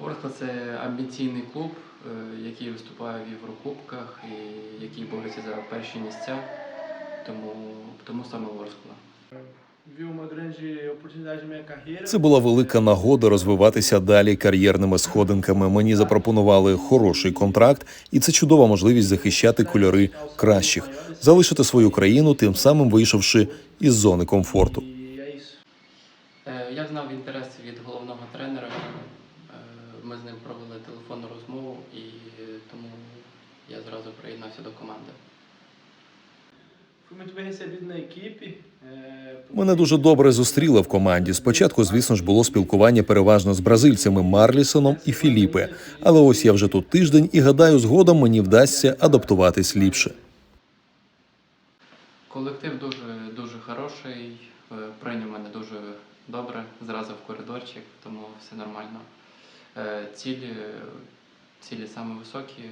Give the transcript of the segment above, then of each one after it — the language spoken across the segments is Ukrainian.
Ворскла це амбіційний клуб, е, який виступає в Єврокубках і який бореться за перші місця. Тому, тому саме Ворскла. Це була велика нагода розвиватися далі кар'єрними сходинками. Мені запропонували хороший контракт, і це чудова можливість захищати кольори кращих, залишити свою країну, тим самим вийшовши із зони комфорту. Е, Я знав інтерес від головного тренера. Е, Ми з ним провели телефонну розмову і тому я зразу приєднався до команди. Por- Мене дуже добре зустріли в команді. Спочатку, звісно ж, було спілкування переважно з бразильцями Марлісоном і Філіпе. Але ось я вже тут тиждень і гадаю, згодом мені вдасться адаптуватись ліпше. Колектив дуже дуже хороший, е, прийняв мене дуже добре, зразу в коридорчик, тому все нормально. Е, Цілі, цілі саме високі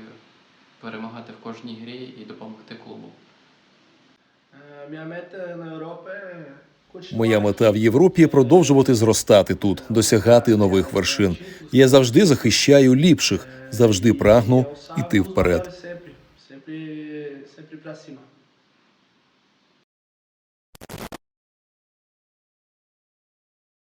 перемагати в кожній грі і допомогти клубу. Europa. Моя мета в Європі продовжувати зростати тут, досягати нових вершин. Я завжди захищаю ліпших, завжди прагну іти вперед.